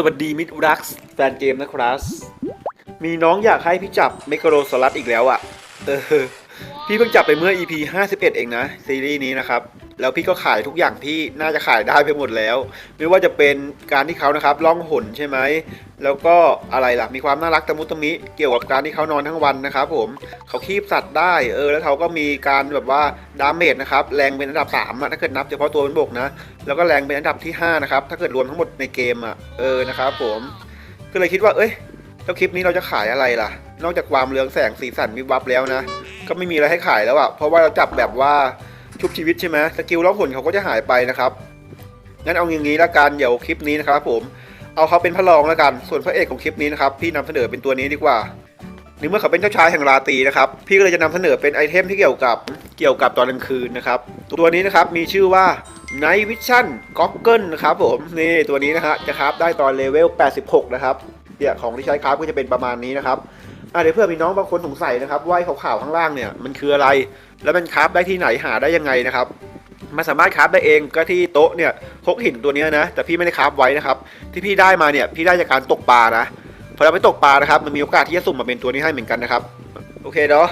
สวัสดีมิตรรักแฟนเกมนะครับ มีน้องอยากให้พี่จับเมกโรสลัดอีกแล้วอะ่ะ เออ พี่เพิ่งจับไปเมื่อ EP 51 เองนะ ซีรีส์นี้นะครับ แล้วพี่ก็ขายทุกอย่างที่น่าจะขายได้ไปหมดแล้ว ไม่ว่าจะเป็นการที่เขานะครับล่องหนใช่ไหมแล้วก็อะไรล่ะมีความน่ารักตะมุตะมิเกี่ยวกับการที่เขานอนทั้งวันนะครับผมเขาคีบสัตว์ได้เออแล้วเขาก็มีการแบบว่าดาเมจนะครับแรงเป็นอันดับ3อะถ้าเกิดนับเฉพาะตัวเป็นบกนะ แล้วก็แรงเป็นอันดับที่5นะครับถ้าเกิดรวมทั้งหมดในเกมอะเออนะครับผมก็เลยคิดว่าเอ้ยแล้วคลิปนี้เราจะขายอะไรล่ะ นอกจากความเรืองแสงสีสันวิบวับแล้วนะ ก็ไม่มีอะไรให้ขายแล้วอะเพราะว่าเราจับแบบว่า ชุบชีวิตใช่ไหมสกิลล่องหนเขาก็จะหายไปนะครับงั้นเอาอย่างนี้ละกันเดี๋ยวคลิปนี้นะครับผมเอาเขาเป็นพระรองแล้วกัน ส่วนพระเอกของคลิปนี้นะครับพี่นำเสนอเป็นตัวนี้ดีกว่าในเมื่อเขาเป็นเจ้าชายแห่งราตรีนะครับพี่ก็เลยจะนำเสนอเป็นไอเทมที่เกี่ยวกับเกี่ยวกับตอนกลางคืนนะครับตัวนี้นะครับมีชื่อว่า Night Vision Goggle นะครับผมนี่ตัวนี้นะฮะจะคราฟได้ตอนเลเวล 86 นะครับเนี่ยของที่ใช้คราฟก็จะเป็นประมาณนี้นะครับอะเดี๋ยวเพื่อมีน้องบางคนสงสัยนะครับว่ายขาวๆข้างล่างเนี่ยมันคืออะไร แล้วมันคราฟได้ที่ไหนหาได้ยังไงนะครับมันสามารถคราฟได้เองก็ที่โต๊ะเนี่ยพกหินตัวนี้นะ แต่พี่ไม่ได้คราฟไว้นะครับ ที่พี่ได้มาเนี่ยพี่ได้จากการตกปลานะพอเราไปตกปลานะครับมันมีโอกาสที่จะสุ่มมาเป็นตัวนี้ให้เหมือนกันนะครับ โอเคเนาะ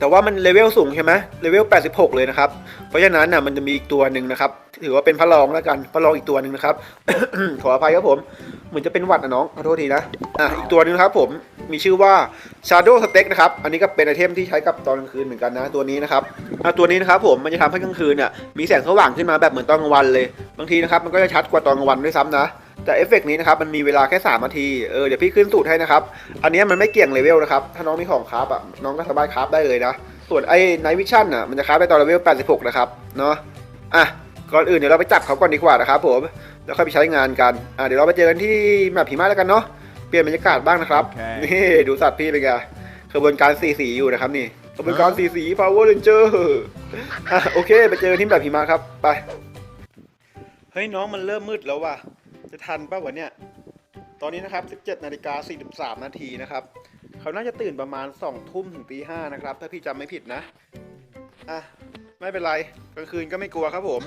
แต่ว่ามันเลเวลสูงใช่ไหมเลเวล 86 เลยนะครับ เพราะฉะนั้นน่ะมันจะมีอีกตัวหนึ่งนะครับ ถือว่าเป็นพระรองแล้วกัน พระรองอีกตัวหนึ่งนะครับ ขออภัยครับผม เหมือนจะเป็นหวัดนะน้อง ขอโทษทีนะ อะ อีกตัวหนึงครับผม มีชื่อว่า Shadow Steak นะครับ อันนี้ก็เป็นไอเทมที่ใช้กับตอนกลางคืนเหมือนกันนะ ตัวนี้นะครับ อะ ตัวนี้นะครับผม มันจะทำให้กลางคืนเนี่ยมีแสงสว่างขึ้นมาแบบเหมือนตอนกลางวันเลย บางทีนะครับ มันก็จะชัดกว่าตอนกลางวันด้วยซ้ำนะ แต่เอฟเฟกต์นี้นะครับมันมีเวลาแค่3นาที เออเดี๋ยวพี่ขึ้นสูตรให้นะครับ อันเนี้ยมันไม่เกี่ยงเลเวลนะครับ ถ้าน้องมีของคราฟอะน้องก็สามารถคราฟได้เลยนะ ส่วนไอ้ไนวิชั่นอะมันจะคราฟได้ตอนเลเวล 86 นะครับ เนาะอะก่อนอื่นเดี๋ยวเราไปจับเขาก่อนดีกว่านะครับผมแล้วค่อยไปใช้งานกัน อะเดี๋ยวเราไปเจอกันที่แมปผีม้าแล้วกันเนาะ เปลี่ยนบรรยากาศบ้างนะครับโอเคนี่ดูสัตว์พี่เป็นไงขบวนการสีสีอยู่นะครับนี่ขบวนการสีสี power ranger อะโอเค ไปเจอที่แบบผีม้าครับ ไป เฮ้ยน้องมันเริ่มมืดแล้วว่ะ จะทันป่าวะเนี่ย ตอนนี้นะครับ 17นาฬิกา43 นาทีนะครับ เขาน่าจะตื่นประมาณ 2 ทุ่มถึงตีห้านะครับ ถ้าพี่จำไม่ผิดนะ อะ ไม่เป็นไรกลางคืนก็ไม่กลัวครับผม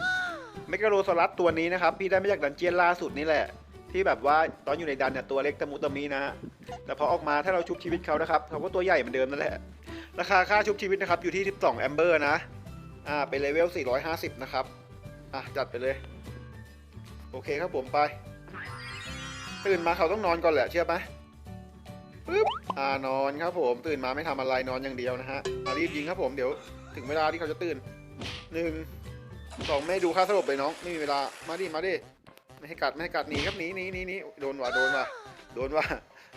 เมกาโรซอรัสตัวนี้นะครับ พี่ได้มาจากดันเจียนล่าสุดนี่แหละ ที่แบบว่าตอนอยู่ในดันเนี่ยตัวเล็กตะมุตะมีนะฮะแต่พอออกมาถ้าเราชุบชีวิตเขานะครับเขาก็ตัวใหญ่เหมือนเดิมนั่นแหละราคาค่าชุบชีวิตนะครับอยู่ที่ 12 แอมเบอร์นะ อ่าเป็นเลเวล 450 นะครับ อะ จัดไปเลย โอเคครับผมไป ตื่นมาเขาต้องนอนก่อนแหละเชื่อไหมปึ๊บอ่านอนครับผม ตื่นมาไม่ทำอะไรนอนอย่างเดียวนะฮะอะรีบยิงครับผมเดี๋ยวถึงเวลาที่เขาจะตื่นหนึ่งสองไม่ดูค่าสลบเลยน้องไม่มีเวลามาดิมาดิไม่ให้กัดไม่ให้กัดหนีครับหนีหนีหนีหนีโดนว่ะโดนว่ะโดนว่ะ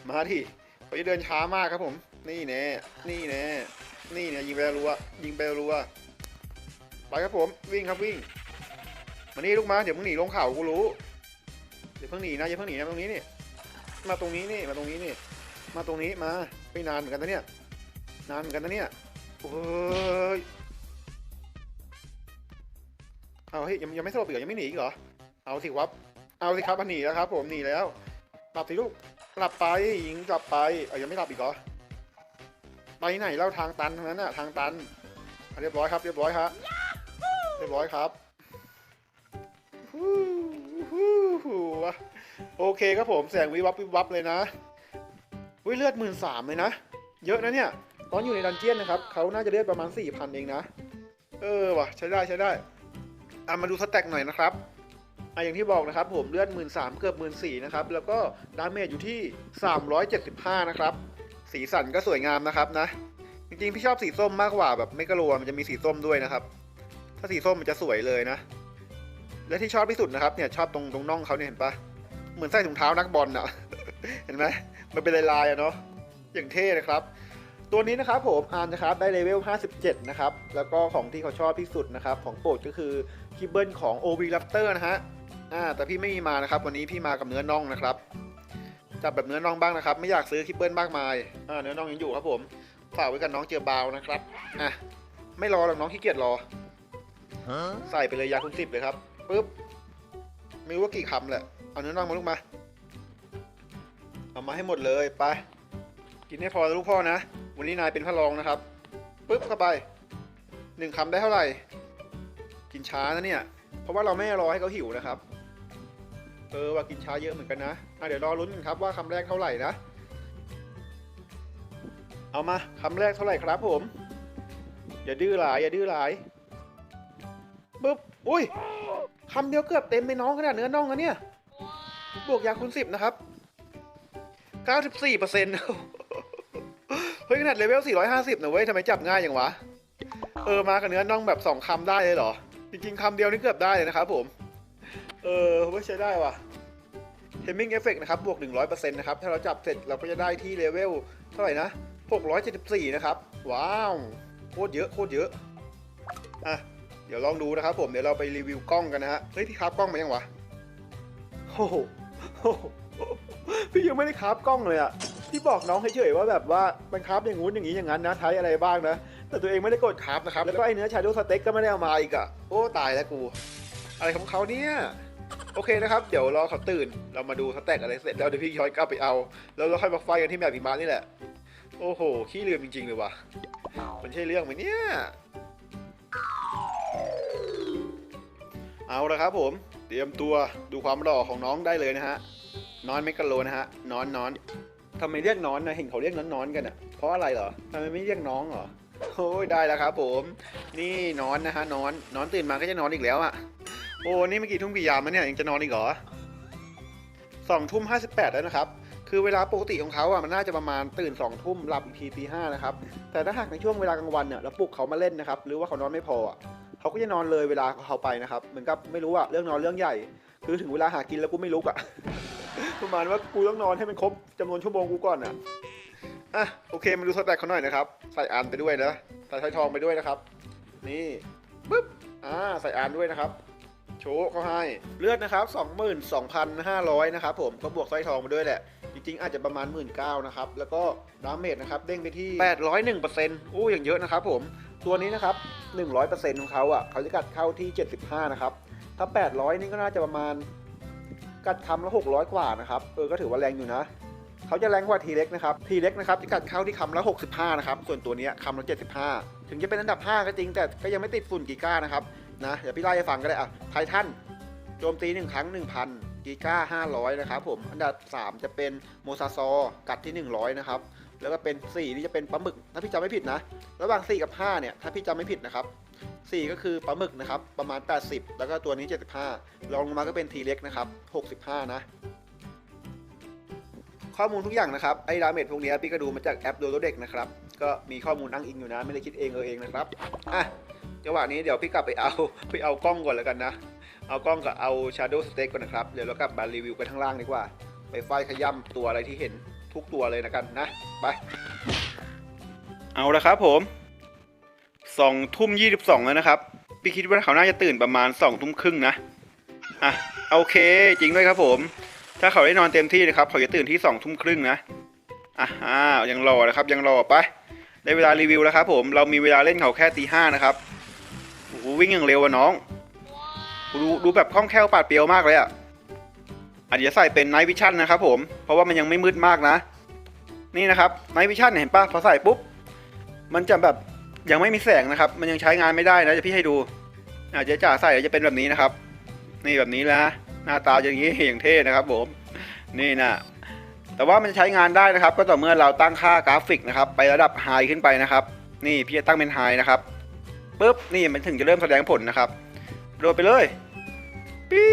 มาดิเขาจะเดินช้ามากครับผม นี่แน่นี่แน่นี่เนี่ยยิงไปรัวยิงไปรัวไปครับผมวิ่งครับวิ่งมานี่ลูกมาเดี๋ยวมึงหนีลงเขากูรู้ เดี๋ยวเพิ่งหนีนะอย่าเพิ่งหนีนะตรงนี้นี่ มาตรงนี้นี่มาตรงนี้นี่ มาตรงนี้มาไม่นานเหมือนกันนะเนี่ย นานเหมือนกันนะเนี่ยโอ้ยเอาเฮ้ยยังยังไม่สลบอีกเหรอยังไม่หนีอีกเหรอ เอาสิครับ เอาสิครับมันหนีแล้วครับ ผมหนีแล้วหลับสิลูกหลับไปยิงหลับไปเอายังไม่หลับอีกเหรอไปไหนเล่าทางตันทั้งนั้นน่ะทางตันเรียบร้อยครับ เรียบร้อยครับเรียบร้อยครับฮู้ โอเคครับผมแสงวิบวับวิบวับเลยนะอุ้ยเลือดหมื่นสามเลยนะ เยอะนะเนี่ย ตอนอยู่ในดันเจียนนะครับเขาน่าจะเลือดประมาณ4ี่พันเองนะ เออว่ะใช้ได้ใช้ได้อะมาดูสแต็กหน่อยนะครับอะอย่างที่บอกนะครับผมเลือดหมื่นสามเกือบหมื่นสี่นะครับ แล้วก็ดาเมจอยู่ที่375นะครับ สีสันก็สวยงามนะครับนะ จริงๆพี่ชอบสีส้มมากกว่าแบบเมกะโลมันจะมีสีส้มด้วยนะครับ ถ้าสีส้มมันจะสวยเลยนะ และที่ชอบที่สุดนะครับเนี่ยชอบตรงตรงน่องเขาเนี่ยเห็นปะเหมือนใส่ถุงเท้านักบอลอะเห็นไหมมันเป็นลายๆอะเนาะอย่างเท่นะครับ ตัวนี้นะครับผมอาร์มนะครับได้เลเวล 57 นะครับ แล้วก็ของที่เขาชอบที่สุดนะครับ ของโปรดก็คือคิบเบิลของ o v r a p t o r นะฮะอ่าแต่พี่ไม่มีมานะครับ วันนี้พี่มากับเนื้อน่องนะครับจับแบบเนื้อน่องบ้างนะครับ ไม่อยากซื้อคิบเบิลมากมายอ่าเนื้อน่องยังอยู่ครับผมฝากไว้กับน้องเจือบาวนะครับอะไม่รอหรอกน้องขี้เกียจรอ Huh? ใส่ไปเลยยาคุณสิบเลยครับ ปุ๊บไม่รู้ว่ากี่คำแหละ เอาเนื้อน่องมาลูกมา เอามาให้หมดเลยไป กินให้พอลูกพ่อนะ วันนี้นายเป็นพระรองนะครับปุ๊บเข้าไปหนึ่งคำได้เท่าไหร่ กินช้านะเนี่ย เพราะว่าเราไม่รอให้เขาหิวนะครับ เออว่ากินช้าเยอะเหมือนกันนะะเดี๋ยวรอลุ้นกันครับว่าคำแรกเท่าไหร่นะ เอามาคำแรกเท่าไหร่ครับผม อย่าดื้อหลาย อย่าดื้อหลายปึ๊บอุ้ย คำเดียวเกือบเต็มเลยน้องขนาดเนื้อน่องนะเนี่ย บวกยาคูณสิบนะครับ94เปอร์เซ็นต์เฮ้ยขนาดเลเวล450นะเว้ยทำไมจับง่ายอย่างวะ เออมากับเนื้อน่องแบบ2คำได้เลยเหรอ จริงๆคำเดียวนี่เกือบได้เลยนะครับผม เออว่าใช้ได้ว่ะ Timing Effect นะครับ บวก 100%นะครับ ถ้าเราจับเสร็จเราก็จะได้ที่เลเวลเท่าไหร่นะ 674 นะครับ ว้าว โคตรเยอะ โคตรเยอะ อะ เดี๋ยวลองดูนะครับผมเดี๋ยวเราไปรีวิวกล้องกันนะฮะเฮ้ยพี่ครับกล้องมายังวะโอ้โหโอ้โหพี่ยังไม่ได้คราฟกล้องเลยอะพี่บอกน้องเฉยๆว่าแบบว่ามันคราฟอย่างงู้นอย่างนี้อย่างนั้นนะใช้อะไรบ้างนะ แต่ตัวเองไม่ได้กดคราฟนะครับ แล้วก็ไอเนื้อชาโดสเต็กก็ไม่ได้เอามาอีกอะโอ้ตายแล้วกู อะไรของเขาเนี่ย โอเคนะครับ เดี๋ยวรอเขาตื่น เรามาดูสเต็กอะไรเสร็จแล้วเดี๋ยวพี่ย้อนกลับไปเอา แล้วเราค่อยมาไฟกันที่แมปหิมะนี่แหละ โอ้โห ขี้ลืมจริงๆเลยว่ะ มันใช่เรื่องไหมเนี่ย เอาละครับผม เตรียมตัวดูความหล่อของน้องได้เลยนะฮะนอนเมกะโลนะฮะนอนนอนทำไมเรียกนอนนะเห็นเขาเรียกนอนนอนกันอะเพราะอะไรเหรอทำไมไม่เรียกน้องเหรอโอ้ยได้แล้วครับผม นี่นอนนะฮะนอนนอนตื่นมาก็จะนอนอีกแล้วอะโอ้นี่เมื่อกี้ทุ่มกี่ยามแล้วเนี่ยยังจะนอนอีกเหรอสองทุ่มห้าสิบแปดแล้วนะครับคือเวลาปกติของเขาอะมันน่าจะประมาณตื่นสองทุ่มหลับอีกทีตีห้านะครับแต่ถ้าหากในช่วงเวลากลางวันเนี่ยเราปลุกเขามาเล่นนะครับหรือว่าเขานอนไม่พออะ เขาก็จะนอนเลยเวลาเขาไปนะครับ เหมือนกับไม่รู้อะเรื่องนอนเรื่องใหญ่ คือถึงเวลาหากินแล้วกูไม่ลุกอะประมาณว่ากูต้องนอนให้มันครบจำนวนชั่วโมงกูก่อนอะอะโอเคมาดูสแต็กเขาหน่อยนะครับ ใส่อานไปด้วยนะใส่ไทยทองไปด้วยนะครับ นี่ปึ๊บอ่าใส่อานด้วยนะครับโชว์เขาให้เลือดนะครับ 22,500 นะครับผมก็บวกสร้อยทองมาด้วยแหละ จริงๆ อาจจะประมาณ 1 9ื่นนะครับ แล้วก็ดาเมจนะครับ เด้งไปที่ 801%อู้อย่างเยอะนะครับผม ตัวนี้นะครับ 100%ของเขาอะเขาจะกัดเข้าที่ 75 นะครับ ถ้า 800 นี่ก็น่าจะประมาณกัดคำละ 600 กว่านะครับ เออ ก็ถือว่าแรงอยู่นะ เขาจะแรงกว่าทีเล็กนะครับ ทีเล็กนะครับจะกัดเข้าที่คำละ 65 นะครับ ส่วนตัวนี้คำละ 75 ถึงจะเป็นอันดับ 5 ก็จริง แต่ก็ยังไม่ติดฝุ่นกีก้านะครับ นะ เดี๋ยวพี่ไล่ให้ฟังก็ได้อะ ไททันโจมตี 1 ครั้ง 1,000กีก้า500 นะครับผม อันดับ 3 จะเป็นโมซาซอ กัดที่ 100 นะครับ แล้วก็เป็น 4 นี่จะเป็นปลาหมึก ถ้าพี่จำไม่ผิดนะ ระหว่าง 4 กับ 5 เนี่ย ถ้าพี่จำไม่ผิดนะครับ 4 ก็คือปลาหมึกนะครับ ประมาณ 80 แล้วก็ตัวนี้ 75รองลงมาก็เป็นทีเล็กนะครับ 65 นะ ข้อมูลทุกอย่างนะครับ ไอ้ดาเมจพวกนี้พี่ก็ดูมาจากแอปโดโลเด็กนะครับ ก็มีข้อมูลอ้างอิงอยู่นะ ไม่ได้คิดเองเออเองนะครับ อะจังหวะนี้เดี๋ยวพี่กลับไปเอาไปเอากล้องก่อนแล้วกันนะ เอากล้องกับเอา Shadow Steak ก่อนนะครับ เดี๋ยวเรากลับมารีวิวกันข้างล่างดีกว่า ไปไฟขย่ำตัวอะไรที่เห็น ทุกตัวเลยนะกันนะไป เอาละครับผมสองทุ่มยี่สิบสองแล้วนะครับ พี่คิดว่าเขาน่าจะตื่นประมาณสองทุ่มครึ่งนะอะโอเค จริงด้วยครับผม ถ้าเขาได้นอนเต็มที่นะครับเขาจะตื่นที่สองทุ่มครึ่งนะอะอ้าวยังรอนะครับยังรอไปได้เวลารีวิวแล้วครับผมเรามีเวลาเล่นเขาแค่ตีห้านะครับโอ้โหวิ่งอย่างเร็วอะน้อง ดูดูแบบคล่องแคล่วปาดเปียวมากเลยอะ อาจจะใส่เป็นไนท์วิชั่นนะครับผม เพราะว่ามันยังไม่มืดมากนะ นี่นะครับไนท์วิชั่นเห็นปะพอใส่ปุ๊บ มันจะแบบยังไม่มีแสงนะครับ มันยังใช้งานไม่ได้นะจะพี่ให้ดู อาจจะจ่าใส่จะเป็นแบบนี้นะครับ นี่แบบนี้นะหน้าตาอย่างนี้อย่างเท่นะครับผม นี่นะแต่ว่ามันใช้งานได้นะครับ ก็ต่อเมื่อเราตั้งค่ากราฟิกนะครับ ไประดับไฮขึ้นไปนะครับ นี่พี่จะตั้งเป็นไฮนะครับปุ๊บนี่มันถึงจะเริ่มแสดงผลนะครับโดดไปเลยปี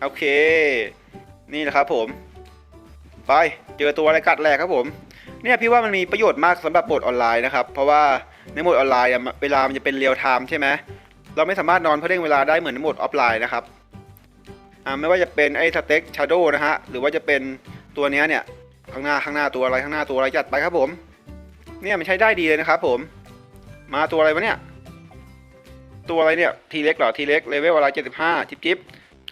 โอเค นี่แหละครับผม ไปเจอตัวอะไรกัดแหลกครับผม เนี่ยพี่ว่ามันมีประโยชน์มากสำหรับโหมดออนไลน์นะครับ เพราะว่าในโหมดออนไลน์เวลามันจะเป็นเรียลไทม์ใช่ไหมเราไม่สามารถนอนเพื่อเร่งเวลาได้เหมือนในโหมดออฟไลน์นะครับอ่าไม่ว่าจะเป็นไอ้สเต็กชาโดนะฮะหรือว่าจะเป็นตัวเนี้ยเนี่ยข้างหน้าข้างหน้าตัวอะไรข้างหน้าตัวอะไรจัดไปครับผม เนี่ยมันใช้ได้ดีเลยนะครับผม มาตัวอะไรวะเนี่ย ตัวอะไรเนี่ยทีเล็กเหรอทีเล็กเลเวลอะไรเจ็ดสิบห้าจิบจิบ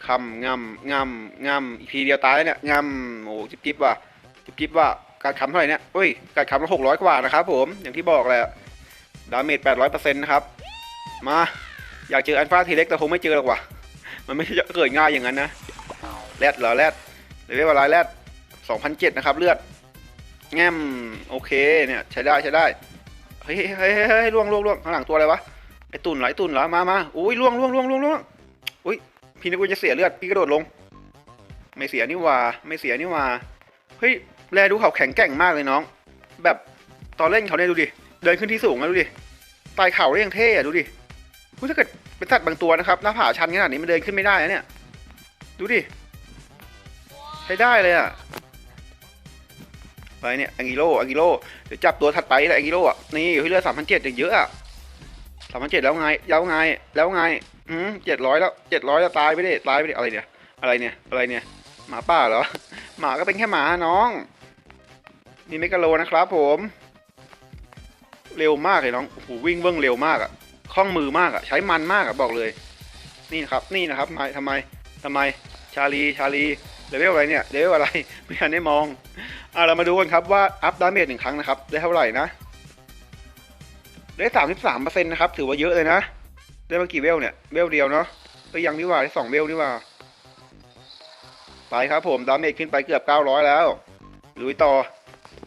คำงำงำงำอีกทีเดียวตายเนี่ยงำโอ้จิบจิบว่ะจิบจิบว่าการคำเท่าไหร่เนี่ยเฮ้ยการคำละหกร้อยกว่านะครับผมอย่างที่บอกแหละดาเมจแปดร้อยเปอร์เซ็นต์นะครับมาอยากเจออันฟ้าทีเล็กแต่คงไม่เจอหรอกว่ะมันไม่ใช่จะเกิดง่ายอย่างนั้นนะแรดเหรอแรดเลเวลอะไรแรดสองพันเจ็ดนะครับเลือดแง้มโอเคเนี่ยใช้ได้ใช้ได้เฮ้ยเฮ้ยเฮ้ยเฮ้ยล่วงล่วงล่วงข้างหลังตัวอะไรวะไอตุ่นเหรอไอตุ่นเหรอมามาอุ้ยล่วงล่วงล่วงล่วงล่วงอุ้ย พี่นึกว่าจะเสียเลือดพี่กระโดดลง ไม่เสียนี่ว่าไม่เสียนี่ว่าเฮ้ยแลดูเขาแข็งแกร่งมากเลยน้อง แบบตอนเล่นเขาเนี่ยดูดิเดินขึ้นที่สูงแล้วดูดิไต่เขาได้ยังเท่อะดูดิอุ๊ยถ้าเกิดเป็นสัตว์บางตัวนะครับหน้าผาชันขนาดนี้มันเดินขึ้นไม่ได้นะเนี่ยดูดิใช้ได้เลยอะไปเนี่ยอังกิโลอังกิโลเดี๋ยวจับตัวถัดไปแหละอังกิโลอะนี่อยู่ที่เรือสามพันเจ็ดเยอะอะสามพันเจ็ดแล้วไงแล้วไงแล้วไง อืมเจ็ดร้อยแล้วเจ็ดร้อยแล้วตายไปดิตายไปดิอะไรเนี่ย อะไรเนี่ย อะไรเนี่ย หมาป่าเหรอ หมาก็เป็นแค่หมาน้อง นี่เมกะโลนะครับผม เร็วมากเลยน้องโอ้โหวิ่งเบิ้งเร็วมากอะคล่องมือมากอะใช้มันมากอะบอกเลย นี่นะครับ นี่นะครับทำไมทำไมทำไม ชาลี ชาลีเลเวลอะไรเนี่ยเลเวลอะไรไม่ทันได้มองอะเรามาดูกันครับว่าอัพดาเมจหนึ่งครั้งนะครับ ได้เท่าไหร่นะ ได้สามสิบสามเปอร์เซ็นต์นะครับ ถือว่าเยอะเลยนะ ได้มากี่เวลเนี่ย เวลเดียวเนาะก็ยังนี่ว่าได้สองเวลนี่ว่า ไปครับผมดาเมจขึ้นไปเกือบเก้าร้อยแล้วลุยต่อ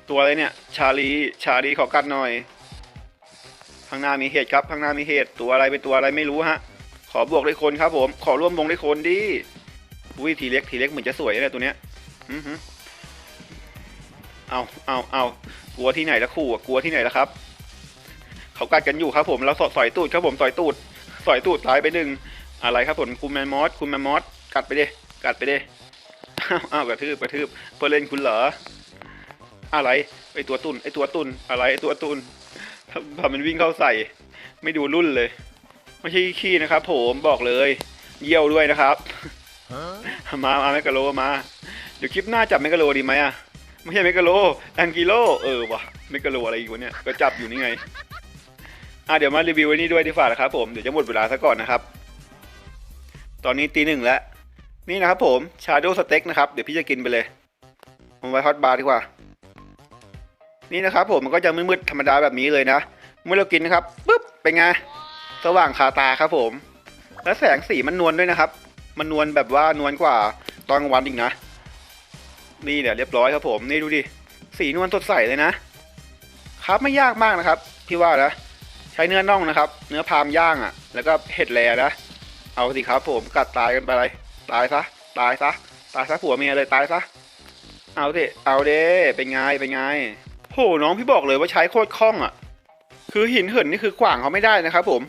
ตัวอะไรเนี่ย ชาลี ชาลีขอกัดหน่อย ข้างหน้ามีเหตุครับ ข้างหน้ามีเหตุ ตัวอะไรเป็นตัวอะไรไม่รู้ฮะ ขอบวกด้วยคนครับผม ขอร่วมวงด้วยคนดิอุ้ยทีเล็กทีเล็กเหมือนจะสวยเลยตัวเนี้ยอือหือเอาเอาเอากลัวที่ไหนละคู่กลัวที่ไหนละครับ เขากัดกันอยู่ครับผม เราสอดสอยตูดครับผมสอยตูด สอยตูดตายไปหนึ่งอะไรครับผมคุณแมมมอสคุณแมมมอสกัดไปเดิกัดไปเดิอ้าวอ้าวกระทืบกระทืบเพื่อเล่นคุณเหรออะไรไอตัวตุนไอตัวตุนอะไรไอตัวตุนทำมันวิ่งเข้าใส่ ไม่ดูรุ่นเลย ไม่ใช่ขี้นะครับ ผมบอกเลย เยี่ยวด้วยนะครับมามาเมกะโลมา เดี๋ยวคลิปหน้าจับเมกะโลดีไหมอะไม่ใช่เมกะโลแองกิโลเออวะเมกะโลอะไรอีกวะเนี่ยก็จับอยู่นี่ไง อะเดี๋ยวมารีวิวไอ้นี่ด้วยดีกว่านะครับผมเดี๋ยวจะหมดเวลาซะก่อนนะครับ ตอนนี้ตีหนึ่งแล้ว นี่นะครับผมชาโดสเต็กนะครับเดี๋ยวพี่จะกินไปเลยผมไว้ฮอตบาร์ดีกว่า นี่นะครับผมมันก็จะมืดๆธรรมดาแบบนี้เลยนะ เมื่อเรากินนะครับปุ๊บเป็นไงสว่างคาตาครับผม แล้วแสงสีมันนวลด้วยนะครับ มันนวลแบบว่านวลกว่าตอนกลางวันอีกนะ นี่เนี่ยเรียบร้อยครับผมนี่ดูดิสีนวลสดใสเลยนะครับ ไม่ยากมากนะครับพี่ว่านะ ใช้เนื้อน่องนะครับ เนื้อพามย่างอะ่ะ แล้วก็เห็ดแลนะ เอาสิครับผมกัดตายกันไปเลยตายซะ ตายซะ ตายซะผัวเมียเลยตายซะ เอาดิ เอาเด้เป็นไง เป็นไง โห น้องพี่บอกเลยว่าใช้โคตรคล่องอะ่ะ คือหินเหินนี่คือขวางเขาไม่ได้นะครับผม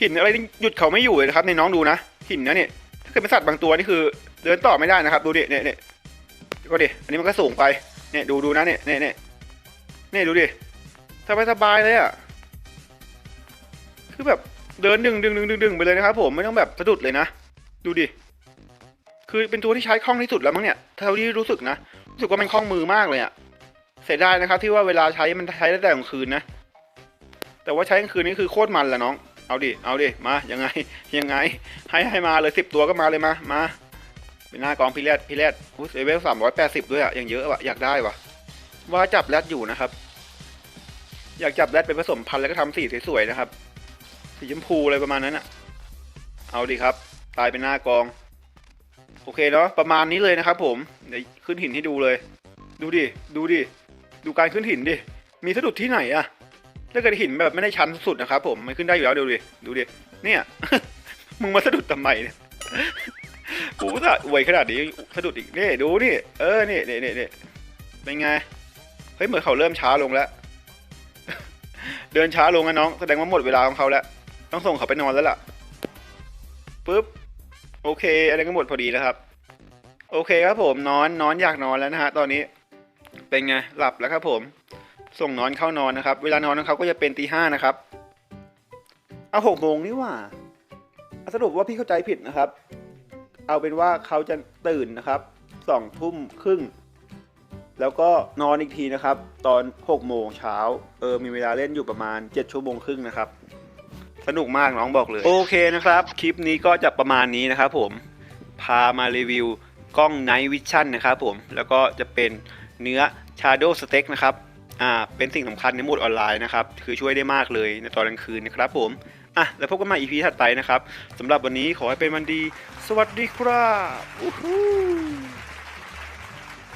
หินอะไรนี่หยุดเขาไม่อยู่เลยนะครับ ในน้องดูนะ หินนะเนี่ย ถ้าเกิดเป็นสัตว์บางตัวนี่คือ เดินต่อไม่ได้นะครับ ดูดิ เนี่ยเนี่ยก็ดิ อันนี้มันก็สูงไป เนี่ยดูดูนะเนี่ยเนี่ยเนี่ยเนี่ยดูดิสบายสบายเลยอะ คือแบบเดินดึงดึงดึงดึงดึงไปเลยนะครับผมไม่ต้องแบบสะดุดเลยนะ ดูดิ คือเป็นตัวที่ใช้คล่องที่สุดแล้วมั้งเนี่ยเท่าที่รู้สึกนะ รู้สึกว่ามันคล่องมือมากเลยอะเสียดายนะครับที่ว่าเวลาใช้มันใช้ได้แต่กลางคืนนะ แต่ว่าใช้กลางคืนนี่คือโคตรมันแหละน้อง เอาดิ เอาดิ มา ยังไง ยังไง ให้ให้มาเลยสิบตัวก็มาเลยมา มา เป็นหน้ากองพิเรศพิเรศอุ้ยเลเวลสามร้อยแปดสิบด้วยอะอย่างเยอะวะอยากได้วะว่าจับแรดอยู่นะครับ อยากจับแรดเป็นผสมพันธุ์แล้วก็ทำสีสวยๆนะครับ สีชมพูอะไรประมาณนั้นอะเอาดิครับ ตายเป็นหน้ากอง โอเคเนาะประมาณนี้เลยนะครับ ผมเดี๋ยวขึ้นหินให้ดูเลย ดูดิดูดิดูการขึ้นหินดิมีสะดุดที่ไหนอะถ้าเกิดหินแบบไม่ได้ชันสุดนะครับผมมันขึ้นได้อยู่แล้วดูดิดูดิเนี่ย มึงมาสะดุดทำไมเนี่ยกูสะอวยขนาดนี้สะดุดอีกนี่ดูนี่เออนี่นี่นี่นี่เป็นไงเฮ้ยเหมือนเขาเริ่มช้าลงแล้ว เดินช้าลงนะน้อง แสดงว่าหมดเวลาของเขาแล้ว ต้องส่งเขาไปนอนแล้วล่ะปึ๊บโอเค อะไรก็หมดพอดีแล้วครับ โอเคครับผมนอนนอนอยากนอนแล้วนะฮะตอนนี้เป็นไงหลับแล้วครับผม ส่งนอนเข้านอนนะครับ เวลานอนของเขาก็จะเป็นตีห้านะครับเอาหกโมงนี่หว่าสรุปว่าพี่เข้าใจผิดนะครับ เอาเป็นว่าเขาจะตื่นนะครับสองทุ่มครึ่งแล้วก็นอนอีกทีนะครับ ตอนหกโมงเช้าเออมีเวลาเล่นอยู่ประมาณเจ็ดชั่วโมงครึ่งนะครับ สนุกมากน้องบอกเลย โอเคนะครับ คลิปนี้ก็จะประมาณนี้นะครับผม พามารีวิวกล้อง Night Vision นะครับผม แล้วก็จะเป็นเนื้อ Shadow Steak นะครับ อ่า เป็นสิ่งสำคัญในโหมดออนไลน์นะครับ คือช่วยได้มากเลยในตอนกลางคืนนะครับผม อะ แล้วพบกันใหม่ EP ถัดไปนะครับ สำหรับวันนี้ขอให้เป็นวันดี สวัสดีครับอู้